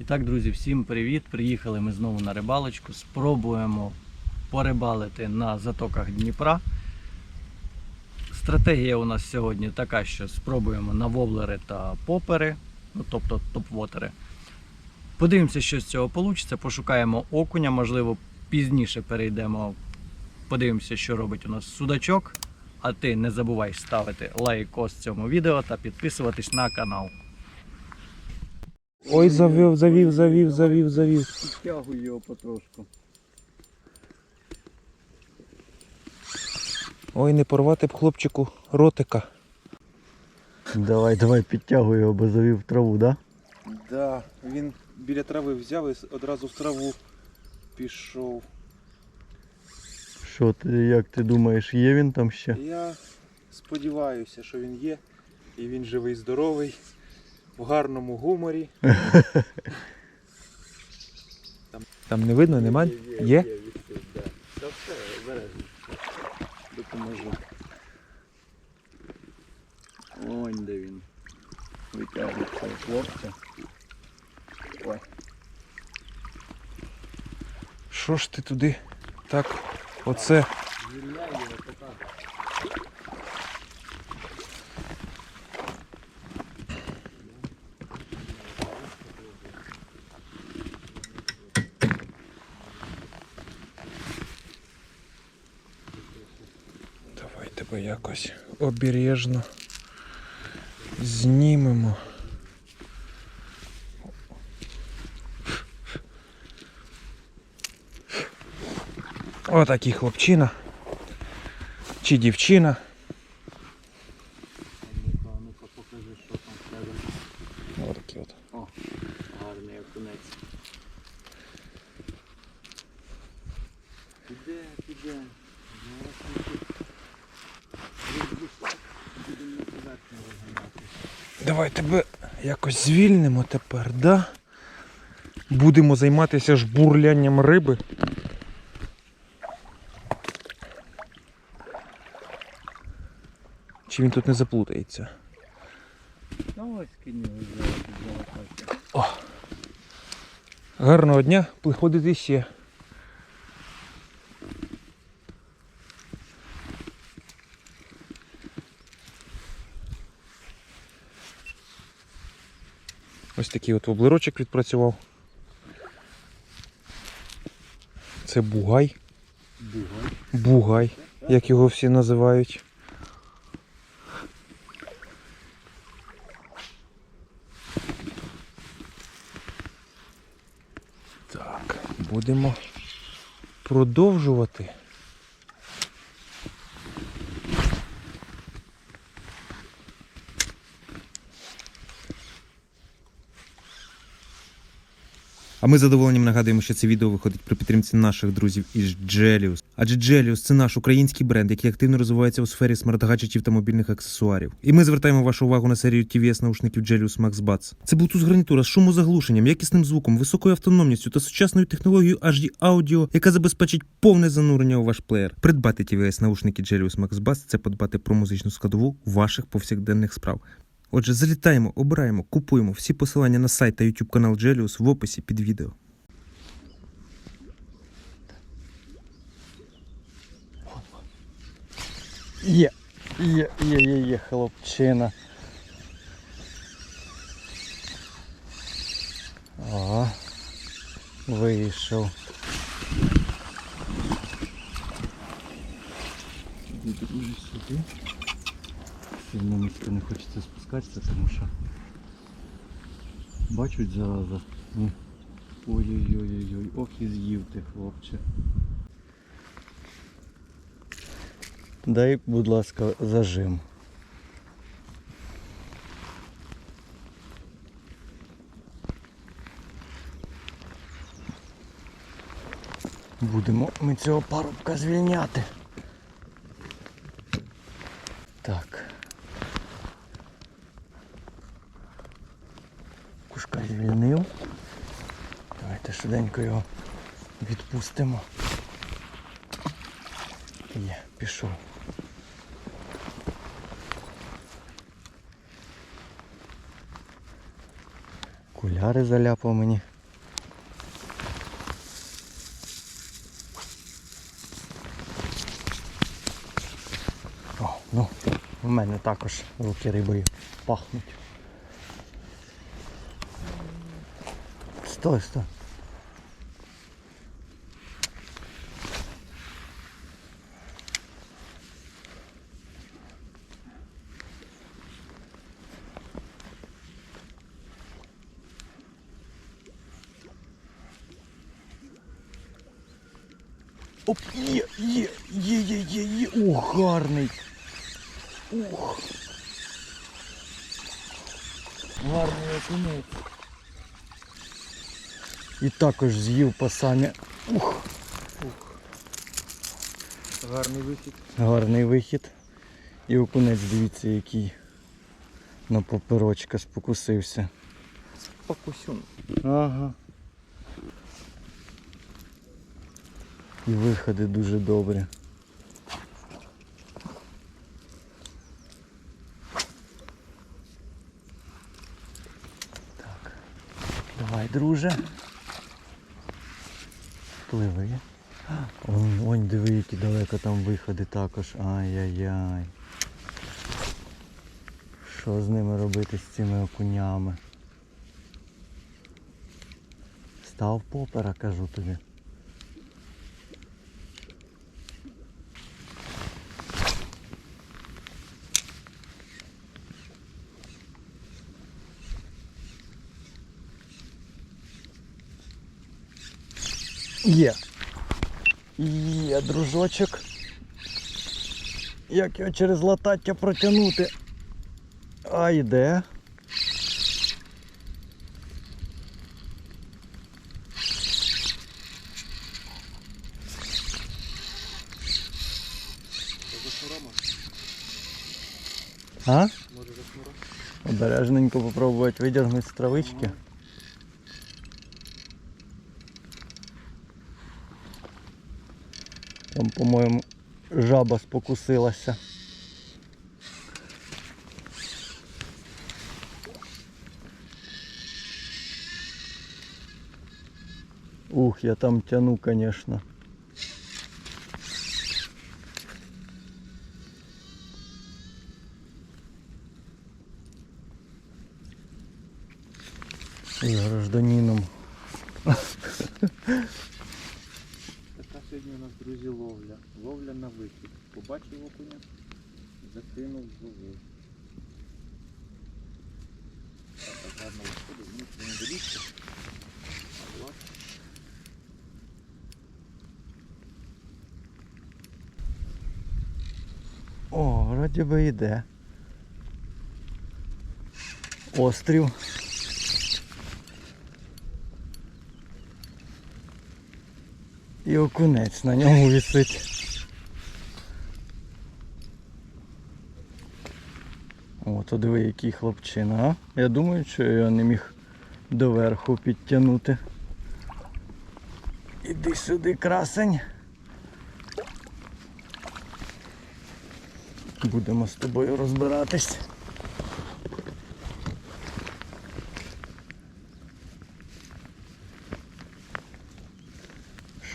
І так, друзі, всім привіт! Приїхали ми знову на рибалочку. Спробуємо порибалити на затоках Дніпра. Стратегія у нас сьогодні така, що спробуємо на воблери та попери, ну, тобто топ-вотери. Подивимося, що з цього вийде. Пошукаємо окуня, можливо, пізніше перейдемо, подивимося, що робить у нас судачок. А ти не забувай ставити лайкос цьому відео та підписуватись на канал. Ой, завів, завів, завів, завів, завів. Підтягуй його потрошку. Ой, не порвати б хлопчику ротика. Давай, давай, підтягуй його, бо завів траву, да? Да, він біля трави взяв і одразу в траву пішов. Що ти, як ти думаєш, є він там ще? Я сподіваюся, що він є. І він живий, здоровий, в гарному гуморі. Там, там не видно, нема? Є? Та все, обережно. Допоможу. Ой, де він. Витягує цього хлопця. Ой. Що ж ти туди? Так, оце. Звільняй його пока. Давай тебе якось обережно знімемо. Отакий хлопчина. Чи дівчина. Ну-ка, ну-ка, покажи, що там в тебе. Отакий от. О, гарний окунець. Піде, піде. Зараз ми тут розбуш- будемо на поверхню розганяти. Давай тебе якось звільнимо тепер, да? Будемо займатися жбурлянням риби. Чи він тут не заплутається? Ну ось кинь О! Гарного дня, приходити ще. Ось такий от воблерочок відпрацював. Це бугай. Бугай. Бугай, як його всі називають. Так, будемо продовжувати. Ми з задоволенням нагадуємо, що це відео виходить при підтримці наших друзів із Gelius. Адже Gelius – це наш український бренд, який активно розвивається у сфері смарт-гаджетів та мобільних аксесуарів. І ми звертаємо вашу увагу на серію TVS наушників Gelius Max Buds. Це Bluetooth гарнітура з шумозаглушенням, якісним звуком, високою автономністю та сучасною технологією HD Audio, яка забезпечить повне занурення у ваш плеєр. Придбати TVS наушники Gelius Max Buds – це подбати про музичну складову ваших повсякденних справ. Отже, залітаємо, обираємо, купуємо всі посилання на сайт та YouTube канал Gelius в описі під відео. Є, є, є, є, є, хлопчина. О, вийшов. Друзі, сюди. Сильно низько не хочеться спускатися, тому що бачать зараза. Ні. Ой-ой-ой-ой, ох і з'їв ти, хлопче. Дай, будь ласка, зажим. Будемо ми цього парубка звільняти. Так. Кушка звільнив. Давайте швиденько його відпустимо. Є, пішов. Окуляри заляпав мені. О, ну, у мене також руки рибою пахнуть. estou, estou. Також з'їв по самі. Ух, Гарний вихід. гарний вихід. І окунець, дивіться, який на поперочка спокусився. Покусюн. Ага. І виходи дуже добрі. Так. Давай, друже. Пливи. Вон, вон диви, які далеко там виходи також. Ай-яй-яй. Що з ними робити з цими окунями? Став попера, кажу тобі. Є. Є, дружочок. Як його через латаття протягнути? А йде. А? Може? Обережненько попробувати видягнути з травички. Там, по-моєму, жаба спокусилася. Ух, я там тяну, конечно. З гражданином. Сьогодні у нас, друзі, ловля. Ловля на вихід. Побачив окуня, закинув зловив. Так, так гарно виходить, ніч не дивіться. А влад. О, вроді би йде. Острів. І окунець на ньому висить. О, диви, який хлопчина, а? Я думаю, що я не міг доверху підтягнути. Іди сюди, красень. Будемо з тобою розбиратись.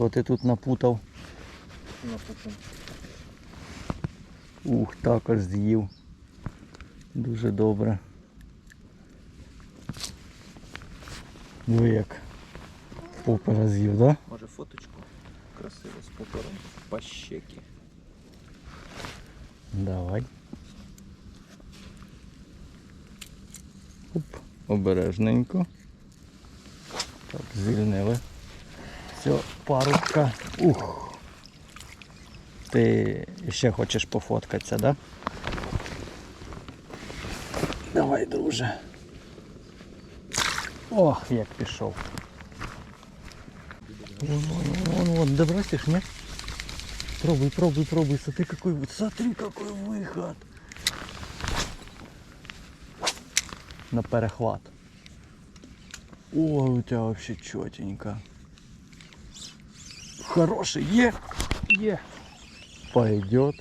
Що ти тут напутав? Ну. Ух, також з'їв. Дуже добре. Диви як попера з'їв, да? Може фоточку красиво з попером по щеки. Давай. Оп, обережненько. Так, звільнили. Все, парубка. Ух. Ти ще хочеш пофоткатися, да? Давай, друже. Ох, як пішов. Вон, вон, вон, вон, добросишь, нет? Пробуй, пробуй, пробуй. Смотри, какой, смотри, какой выход. На перехват. О, у тебя вообще четенько. Хороший, е, е. Пойдет.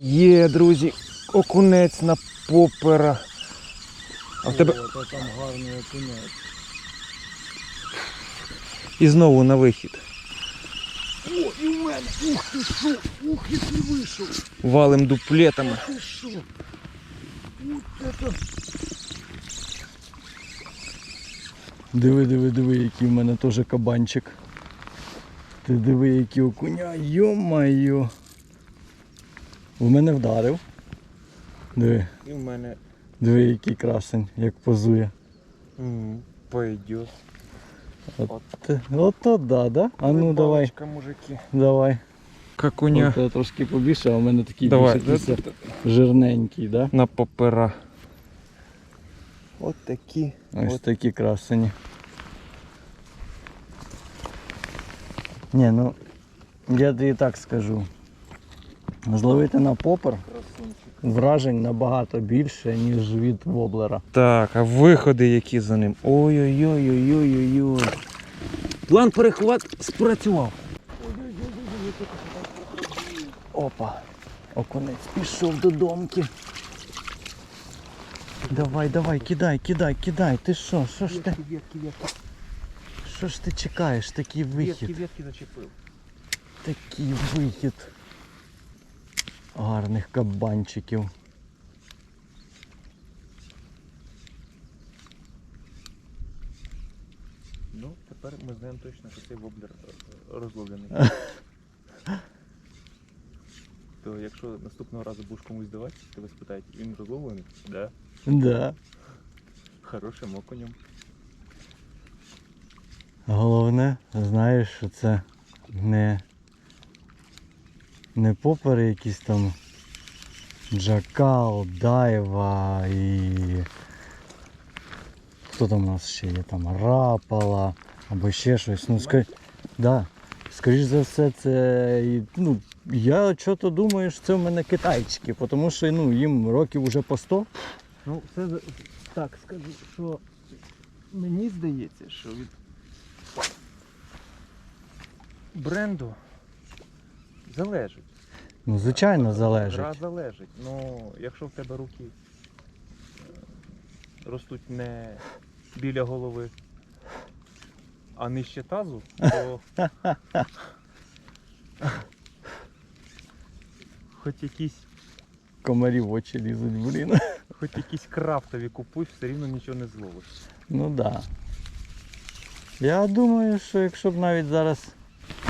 Є, друзі, окунець на попера. А в тебе О, там гарний окунець. і знову на вихід. О, і в мене! Ух ти що! Ух, який вийшов! Валим дуплетами. Ти що? Ух це! Диви, диви, диви, який в мене теж кабанчик. Ти диви, який окуня, йо-майо. В мене вдарив. Диви, І в мене диви, який красень, як позує. пойдет. От, от то да, да? А ну давай, мужики. давай. Какуня. От, трошки побільше, а в мене такий Давай. більше жирненький, да? На попера. От такі. Ось От. такі красені. Ні, ну я тобі так скажу. Зловити на попер вражень набагато більше, ніж від воблера. Так, а виходи які за ним? Ой-ой-ой-ой-ой-ой. План перехват спрацював. Опа. Окунець пішов до домки. Давай, давай, кидай, кидай, кидай. Ти що? Що ж ти? Ветки, ветки, ветки. Що ж ти чекаєш? Такий Ветки, вихід. ветки зачепив. Такий вихід. Гарних кабанчиків. Ну, тепер ми знаємо точно, що цей воблер е, розловлений. То якщо наступного разу будеш комусь давати, тебе спитають, він розловлений? Да. Да. Хорошим окунем. Головне, знаєш, що це не, не попери якісь там джакал, дайва і. Хто там у нас ще є? Там рапала або ще щось. Ну, ска... да. Скоріш за все, це. Ну, я чого-то думаю, що це в мене китайчики, тому що ну, їм років уже по 100. Ну, це так скажу, що мені здається, що від бренду залежить. Ну, звичайно, Гра залежить. залежить. Ну, якщо в тебе руки е, ростуть не біля голови, а нижче тазу, то хоч якісь, Комарі в очі лізуть, блін. хоч якісь крафтові купуй, все рівно нічого не зловиш. Ну так. Да. Я думаю, що якщо б навіть зараз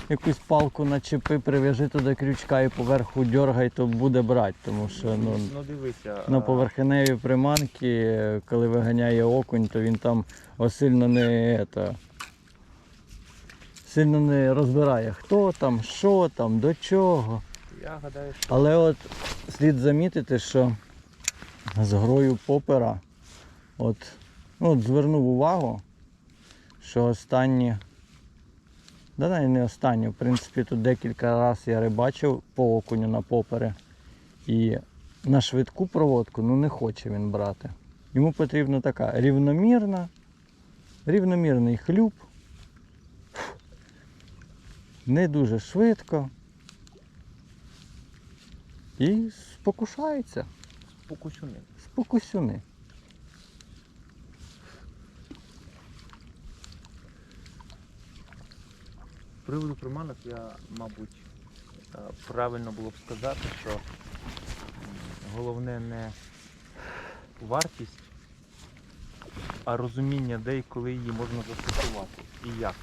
якусь палку начепи, прив'яжи туди крючка і поверху дергай, то буде брати, тому що ну, Ну дивися, на поверхневі приманки, коли виганяє окунь, то він там сильно не это, сильно не розбирає, хто там, що там, до чого. я гадаю, що Але от слід замітити, що з грою попера, от, ну, от звернув увагу, що останні, да навіть не останні, в принципі, тут декілька разів я рибачив по окуню на попери. І на швидку проводку ну, не хоче він брати. Йому потрібна така рівномірна, рівномірний хлюб. Не дуже швидко. І спокушається. покусюни. Спокусюни. Приводу приманок я, мабуть, е, правильно було б сказати, що головне не вартість, а розуміння, де і коли її можна застосувати і як.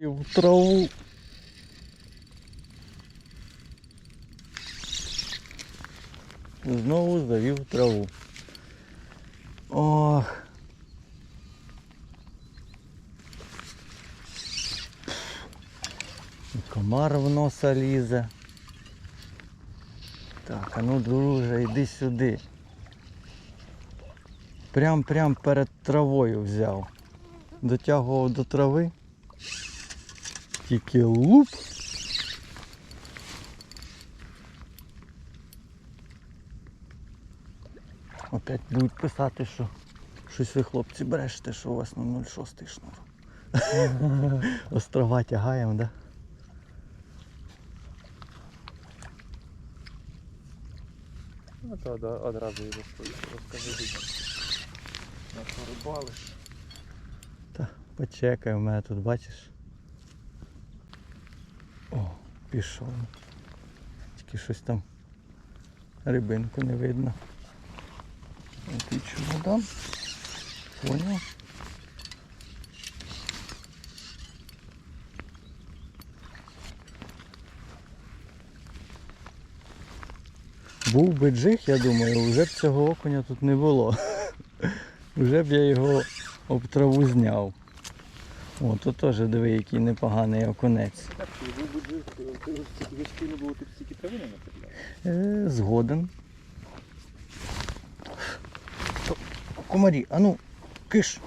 І в траву. Знову завів траву. Ох. Комар в носа лізе. Так, а ну друже, йди сюди. Прям прям перед травою взяв. Дотягував до трави. Тільки луп. Опять будуть писати, що щось ви хлопці брешете, що у вас на 0,6 шнур. Острова тягаємо, да? Ну то одразу і розкажи. Не порибалиш. Та почекай, у мене тут бачиш. О, пішов. Тільки щось там рибинку не видно. Який дам. Поняв. Був би джиг, я думаю, вже б цього окуня тут не було. Вже б я його об траву зняв. О, тут теж диви, який непоганий окунець. Так, ти був би джиг, ти стільки гачків не було, ти б стільки трави не напрягав. Е, згоден. О, Комарі, а ну, киш.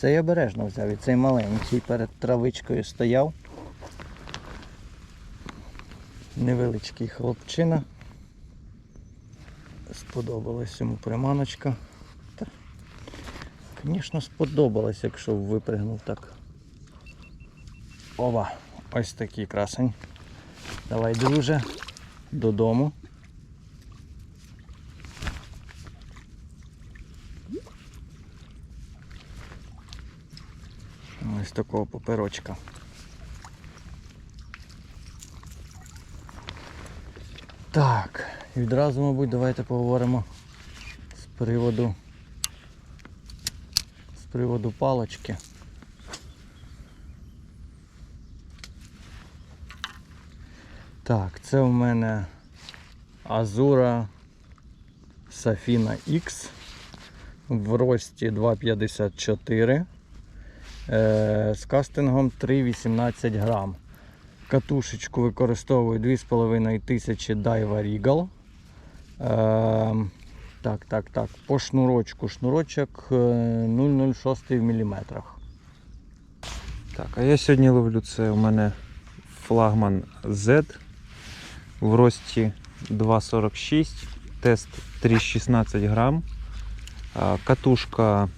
О, Це я обережно взяв і цей маленький перед травичкою стояв. Невеличкий хлопчина. Сподобалась йому приманочка. Звісно, сподобалось, якщо випригнув так. Ова, ось такий красень. Давай, друже, додому. Ось такого поперочка. Так, і відразу, мабуть, давайте поговоримо з приводу з приводу палочки. Так, це у мене Azura Safina X в рості 2,54 е, з кастингом 3,18 грам. Катушечку використовую 2500 Daiwa Regal. Е, так, так, так. По шнурочку. Шнурочок е, 0,06 в міліметрах. Так, а я сьогодні ловлю це у мене флагман Z в рості 2,46, тест 3,16 грам. Катушка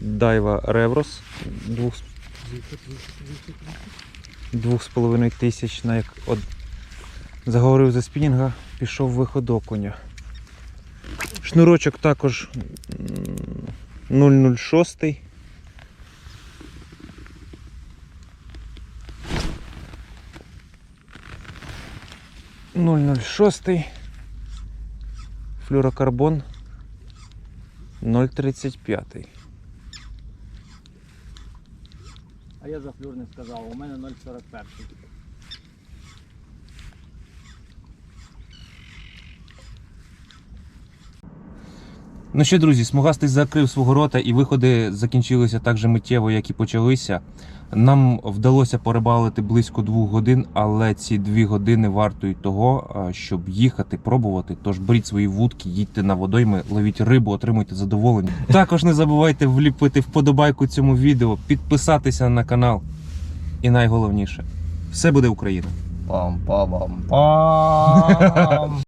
Daiwa Revros 2,5 тисяч. На як от заговорив за спінінга, пішов виход окуня. Шнурочок також м, 006. Нуль нуль шостий. Флюрокарбон 0,35. А я за флюр не сказав, у мене 0,41. Ну що, друзі, смугастий закрив свого рота і виходи закінчилися так же миттєво, як і почалися. Нам вдалося порибалити близько двох годин, але ці дві години вартують того, щоб їхати, пробувати. Тож беріть свої вудки, їдьте на водойми, ловіть рибу, отримуйте задоволення. Також не забувайте вліпити вподобайку цьому відео, підписатися на канал. І найголовніше, все буде Україна! Пам-пам-пам.